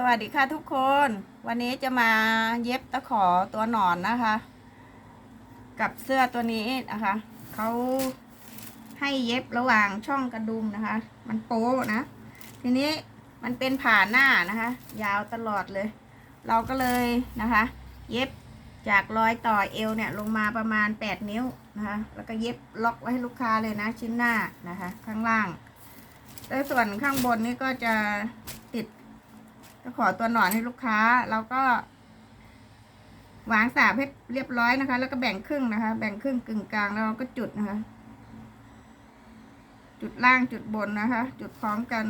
สวัสดีค่ะทุกคน วันนี้จะมาเย็บตะขอตัวหนอนนะคะ กับเสื้อตัวนี้นะคะเขาให้เย็บระหว่างช่องกระดุมนะคะ มันโป๊นะ ทีนี้มันเป็นผ่าหน้านะคะ ยาวตลอดเลย เราก็เลยนะคะ เย็บจากรอยต่อเอวเนี่ยลงมาประมาณ 8 นิ้วนะคะ แล้วก็เย็บล็อกไว้ให้ลูกค้าเลยนะชิ้นหน้านะคะ ข้างล่าง แล้วส่วนข้างบนนี่ก็จะ ก็ขอตัวหนอนให้ลูกค้าเราก็วางสาบให้เรียบร้อยนะคะ แล้วก็แบ่งครึ่งนะคะ แบ่งครึ่งกึ่งกลางแล้วเราก็จุดนะคะ จุดล่างจุดบนนะคะ จุดพร้อมกัน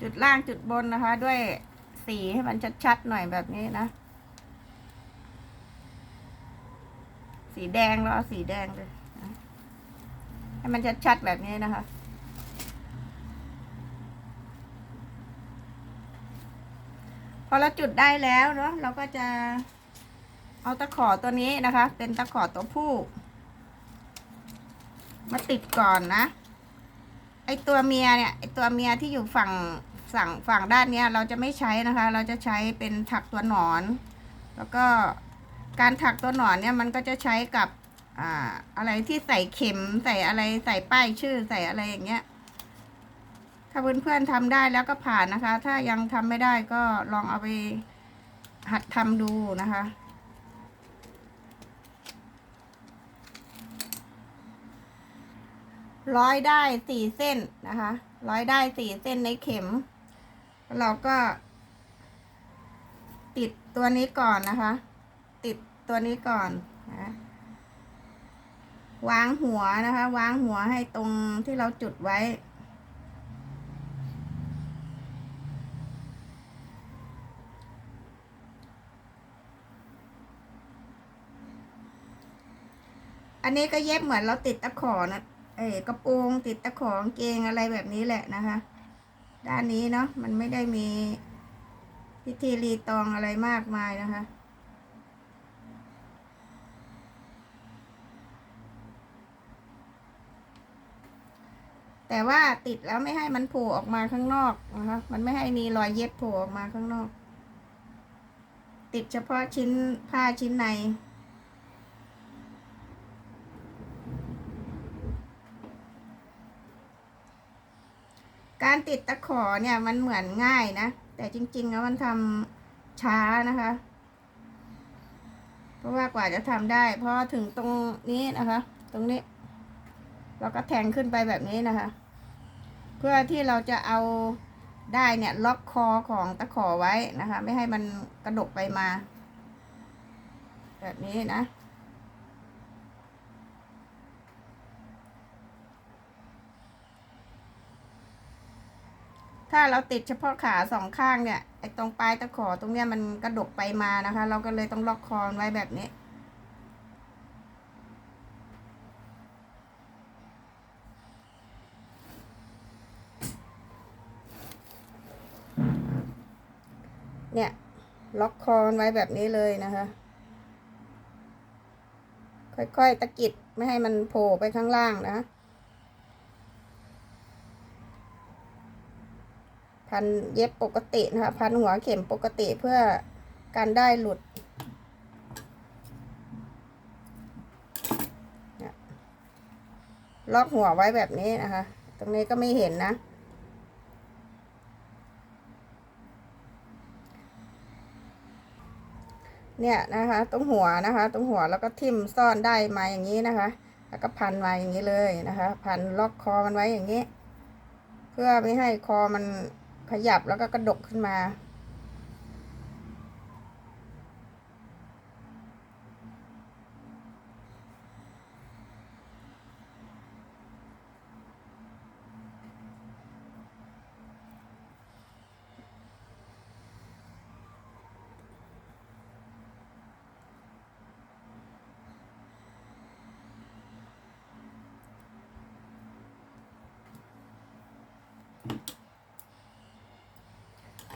จุดล่างจุดบนนะคะด้วย สีให้มันชัดๆหน่อยแบบนี้นะ สีแดงเราเอาสีแดงเลยให้มันชัดๆแบบนี้นะคะพอเราจุดได้แล้วเนาะเราก็จะเอาตะขอตัวนี้นะคะ เป็นตะขอตัวผู้ มาติดก่อนนะไอตัวเมียเนี่ยไอตัวเมียที่อยู่ฝั่ง ฝั่งฝั่งด้านเนี้ยเราจะไม่ใช้นะคะ เราจะใช้เป็นถักตัวหนอน แล้วก็การถักตัวหนอนเนี่ยมันก็จะใช้กับอ่าอะไรที่ใส่เข็มใส่อะไรใส่ป้ายชื่อใส่อะไรอย่างเงี้ยถ้าเพื่อนๆทำได้แล้วก็ผ่านนะคะ ถ้ายังทำไม่ได้ก็ลองเอาไปหัดทำดูนะคะ ร้อยได้สี่เส้นนะคะ ร้อยได้สี่เส้นในเข็ม เราก็ ติดตัวนี้ก่อนนะคะ ติดตัวนี้ก่อนนะวางหัวนะคะ วางหัวให้ตรงที่เราจุดไว้ อันนี้ก็เย็บเหมือนเราติดตะขอนะเออกระโปรงติดตะขอเกงอะไรแบบนี้แหละนะคะ ด้านนี้เนาะมันไม่ได้มีพิธีรีตองอะไรมากมายนะคะ แต่ว่าติดแล้วไม่ให้มันโผล่ออกมาข้างนอกนะคะ มันไม่ให้มีรอยเย็บโผล่ออกมาข้างนอก ติดเฉพาะชิ้นผ้าชิ้นใน การติดตะขอเนี่ยมันเหมือนง่ายนะ แต่จริงๆแล้วมันทำช้านะคะ เพราะว่ากว่าจะทำได้พราะถึงตรงนี้นะคะ ตรงนี้ เราก็แทงขึ้นไปแบบนี้นะคะ เพื่อที่เราจะเอาได้เนี่ยล็อกคอของตะขอไว้นะคะ ไม่ให้มันกระดกไปมา แบบนี้นะ ถ้าเราติดเฉพาะขาสองข้างเนี่ยไอ้ตรงปลายตะขอตรงเนี้ยมันกระดกไปมานะคะ เราก็เลยต้องล็อกคอนไว้แบบนี้ เนี่ยล็อกคอนไว้แบบนี้เลยนะคะ ค่อยๆตะกิดไม่ให้มันโผล่ไปข้างล่างนะ พันเย็บปกตินะคะพันหัวเข็มปกติเพื่อการได้หลุดล็อกหัวไว้แบบนี้นะคะ ตรงนี้ก็ไม่เห็นนะ เนี่ยนะคะ ตรงหัวนะคะ ตรงหัวแล้วก็ทิ่มซ่อนได้มาอย่างนี้นะคะ แล้วก็พันมาอย่างนี้เลยนะคะ พันล็อกคอมันไว้อย่างนี้ เพื่อไม่ให้คอมัน ขยับแล้วก็กระดกขึ้นมา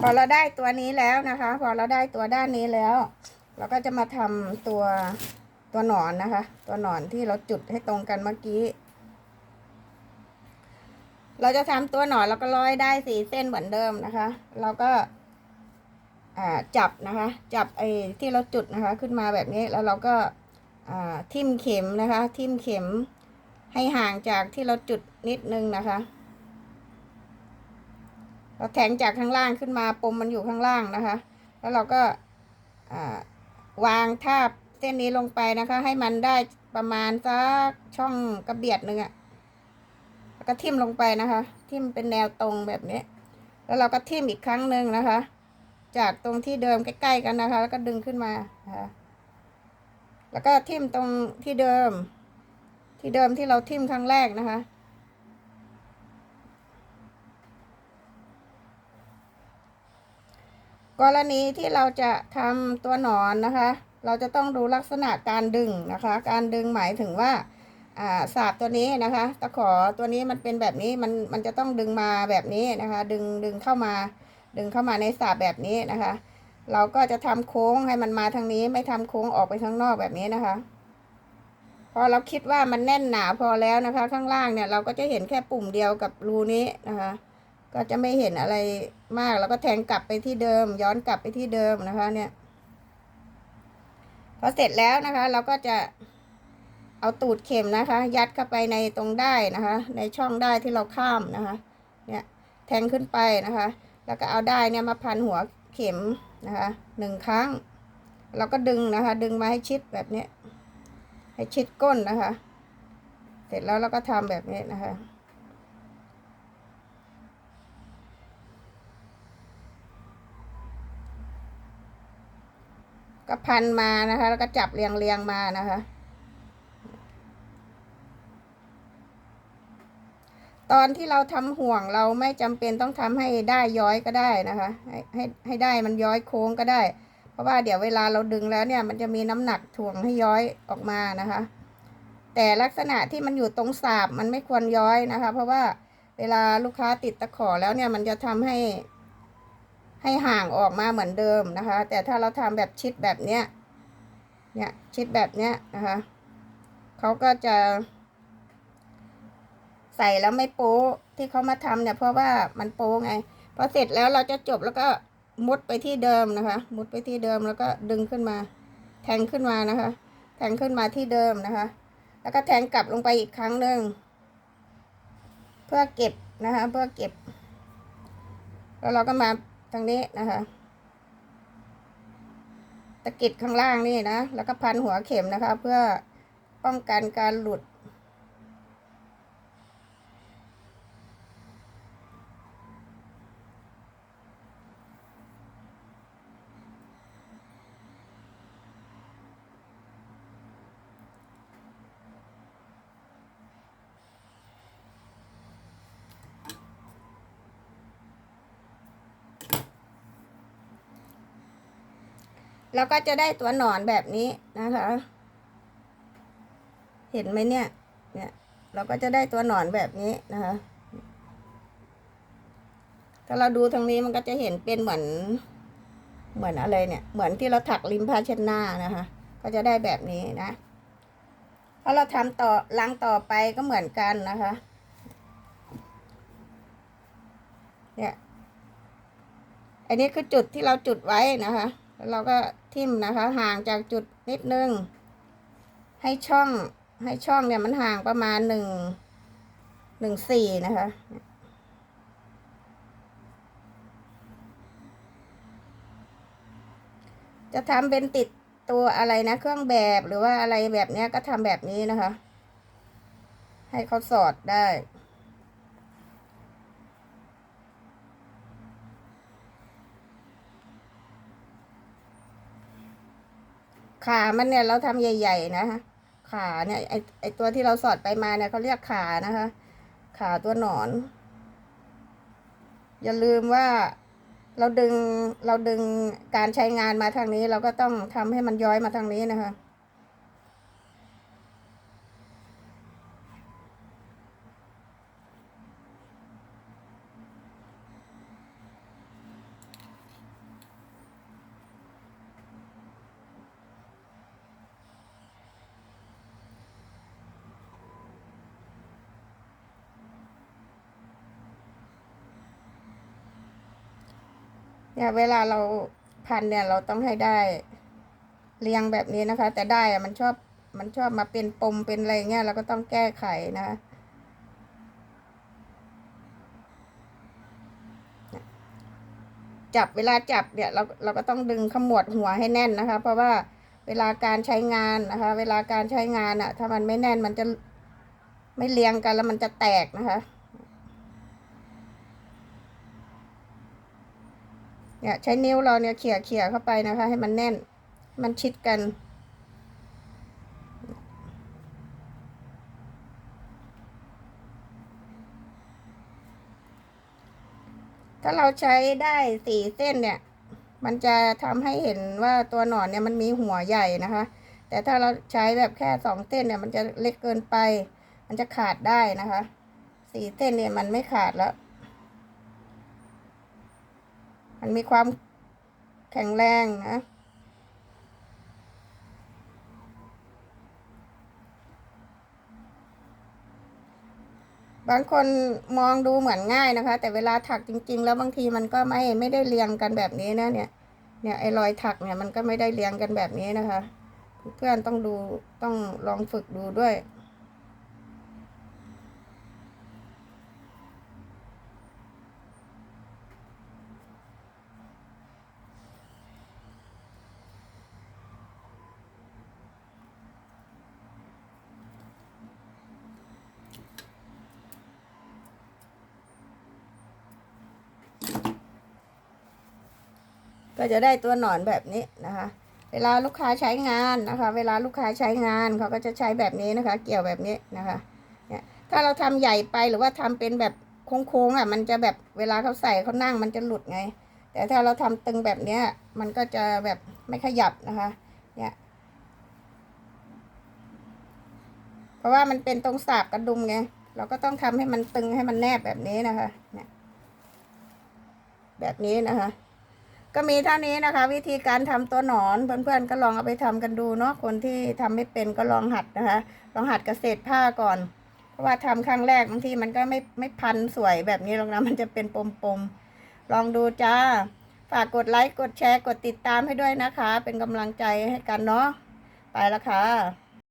อเราได้ตัวนี้แล้วนะคะ พอเราได้ตัวด้านนี้แล้ว เราก็จะมาทำตัวตัวหนอนนะคะ ตัวหนอนที่เราจุดให้ตรงกันเมื่อกี้ เราจะทำตัวหนอนเราก็ร้อยได้สี่เส้นเหมือนเดิมนะคะ เราก็จับนะคะ จับไอ้ที่เราจุดนะคะ ขึ้นมาแบบนี้แล้วเราก็ทิ่มเข็มนะคะ ทิ่มเข็มให้ห่างจากที่เราจุดนิดนึงนะคะ เราแทงจากข้างล่างขึ้นมาปมมันอยู่ข้างล่างนะคะ แล้วเราก็าวางทาบเส้นนี้ลงไปนะคะ ให้มันได้ประมาณสักช่องกระเบียดหนึ่งอะแล้วก็ทิ่มลงไปนะคะ ทิ่มเป็นแนวตรงแบบนี้ แล้วเราก็ทิ่มอีกครั้งหนึ่งนะคะ จากตรงที่เดิมใกล้ ๆ กันนะคะ แล้วก็ดึงขึ้นมานะคะแล้วก็ทิ่มตรงที่เดิม ที่เดิมที่เราทิ่มครั้งแรกนะคะ กรณีที่เราจะทำตัวหนอนนะคะ เราจะต้องดูลักษณะการดึงนะคะ การดึงหมายถึงว่าอ่าสาบตัวนี้นะคะตะขอตัวนี้มันเป็นแบบนี้มันมันจะต้องดึงมาแบบนี้นะคะ ดึงดึงเข้ามา ดึงเข้ามาในสาบแบบนี้นะคะ เราก็จะทำโค้งให้มันมาทางนี้ไม่ทำโค้งออกไปข้างนอกแบบนี้นะคะ พอเราคิดว่ามันแน่นหนาพอแล้วนะคะ ข้างล่างเนี่ยเราก็จะเห็นแค่ปุ่มเดียวกับรูนี้นะคะ ก็จะไม่เห็นอะไรมากแล้วก็แทงกลับไปที่เดิม ย้อนกลับไปที่เดิมนะคะ เนี่ยพอเสร็จแล้วนะคะ เราก็จะเอาตูดเข็มนะคะ ยัดเข้าไปในตรงได้นะคะ ในช่องได้ที่เราข้ามนะคะ เนี่ยแทงขึ้นไปนะคะ แล้วก็เอาได้เนี่ยมาพันหัวเข็มนะคะหนึ่งครั้ง เราก็ดึงนะคะ ดึงมาให้ชิดแบบนี้ให้ชิดก้นนะคะ เสร็จแล้วเราก็ทำแบบนี้นะคะ ก็พันมานะคะ แล้วก็จับเรียงเรียงมานะคะ ตอนที่เราทำห่วงเราไม่จำเป็นต้องทำให้ได้ย้อยก็ได้นะคะ ให้ให้ให้ได้มันย้อยโค้งก็ได้ เพราะว่าเดี๋ยวเวลาเราดึงแล้วเนี่ย มันจะมีน้ำหนักถ่วงให้ย้อยออกมานะคะ แต่ลักษณะที่มันอยู่ตรงสาบมันไม่ควรย้อยนะคะ เพราะว่าเวลาลูกค้าติดตะขอแล้วเนี่ยมันจะทำให้ ให้ห่างออกมาเหมือนเดิมนะคะ แต่ถ้าเราทำแบบชิดแบบเนี้ยเนี่ยชิดแบบเนี้ยนะคะเขาก็จะ ใส่แล้วไม่โป๊ที่เขามาทำเนี่ยเพราะว่ามันโป๊ไงพอเสร็จแล้วเราจะจบแล้วก็มุดไปที่เดิมนะคะ มุดไปที่เดิมแล้วก็ดึงขึ้นมา แทงขึ้นมานะคะ แทงขึ้นมาที่เดิมนะคะ แล้วก็แทงกลับลงไปอีกครั้งหนึ่งเพื่อเก็บนะคะ เพื่อเก็บ แล้วเราก็มา ทางนี้นะคะ ตะกิดข้างล่างนี่นะ แล้วก็พันหัวเข็มนะคะ เพื่อป้องกันการหลุด แล้วก็จะได้ตัวหนอนแบบนี้นะคะ เห็นไหมเนี่ย เนี่ย เราก็จะได้ตัวหนอนแบบนี้นะคะ ถ้าเราดูทางนี้มันก็จะเห็นเป็นเหมือน เหมือนอะไรเนี่ย เหมือนที่เราถักริมผ้าเช็ดหน้านะคะ ก็จะได้แบบนี้นะพอเราทำต่อลังต่อไปก็เหมือนกันนะคะ เนี่ย อันนี้คือจุดที่เราจุดไว้นะคะ แล้วเราก็ ทิ่มนะคะ ห่างจากจุดนิดนึง ให้ช่องให้ช่องเนี่ยมันห่างประมาณหนึ่งหนึ่งสี่นะคะจะทำเป็นติดตัวอะไรนะเครื่องแบบหรือว่าอะไรแบบเนี้ยก็ทำแบบนี้นะคะ ให้เขาสอดได้ ขามันเนี่ยเราทำใหญ่ ๆ นะคะขาเนี่ยไอไอตัวที่เราสอดไปมาเนี่ยเขาเรียกขานะคะ ขาตัวหนอน อย่าลืมว่าเราดึงเราดึงการใช้งานมาทางนี้ เราก็ต้องทำให้มันย้อยมาทางนี้นะคะ เนี่ยเวลาเราพันเนี่ยเราต้องให้ได้เรียงแบบนี้นะคะ แต่ได้อะมันชอบมันชอบมาเป็นปมเป็นอะไรเงี้ยเราก็ต้องแก้ไขนะคะจับเวลาจับเนี่ยเราเราก็ต้องดึงขมวดหัวให้แน่นนะคะ เพราะว่าเวลาการใช้งานนะคะ เวลาการใช้งานอะถ้ามันไม่แน่นมันจะไม่เรียงกันแล้วมันจะแตกนะคะ เนี่ยใช้นิ้วเราเนี่ยเขี่ยเขี่ยเข้าไปนะคะ ให้มันแน่น มันชิดกัน ถ้าเราใช้ได้สี่เส้นเนี่ย มันจะทำให้เห็นว่าตัวหนอนเนี่ยมันมีหัวใหญ่นะคะ แต่ถ้าเราใช้แบบแค่สองเส้นเนี่ย มันจะเล็กเกินไป มันจะขาดได้นะคะ สี่เส้นเนี่ยมันไม่ขาดแล้ว มันมีความแข็งแรงนะบางคนมองดูเหมือนง่ายนะคะ แต่เวลาถักจริง ๆ แล้วบางทีมันก็ไม่ไม่ได้เรียงกันแบบนี้นะเนี่ย เนี่ยไอ้รอยถักเนี่ยมันก็ไม่ได้เรียงกันแบบนี้นะคะ เพื่อนต้องดูต้องลองฝึกดูด้วย ก็จะได้ตัวหนอนแบบนี้นะคะ เวลาลูกค้าใช้งานนะคะ เวลาลูกค้าใช้งานเขาก็จะใช้แบบนี้นะคะ เกี่ยวแบบนี้นะคะเนี่ยถ้าเราทำใหญ่ไปหรือว่าทำเป็นแบบโค้งๆอะมันจะแบบเวลาเขาใส่เขานั่งมันจะหลุดไง แต่ถ้าเราทำตึงแบบเนี้ยมันก็จะแบบไม่ขยับนะคะเนี่ยเพราะว่ามันเป็นตรงสาบกระดุมไงเราก็ต้องทำให้มันตึงให้มันแนบแบบนี้นะคะเนี่ยแบบนี้นะคะ ก็มีเท่านี้นะคะ วิธีการทำตัวหนอนเพื่อนๆก็ลองเอาไปทำกันดูเนาะคนที่ทำไม่เป็นก็ลองหัดนะคะ ลองหัดกระเศษผ้าก่อน เพราะว่าทำครั้งแรกบางทีมันก็ไม่ไม่พันสวยแบบนี้หรอกนะมันจะเป็นปมๆลองดูจ้า ฝากกดไลค์กดแชร์กดติดตามให้ด้วยนะคะ เป็นกำลังใจให้กันเนาะไปละค่ะ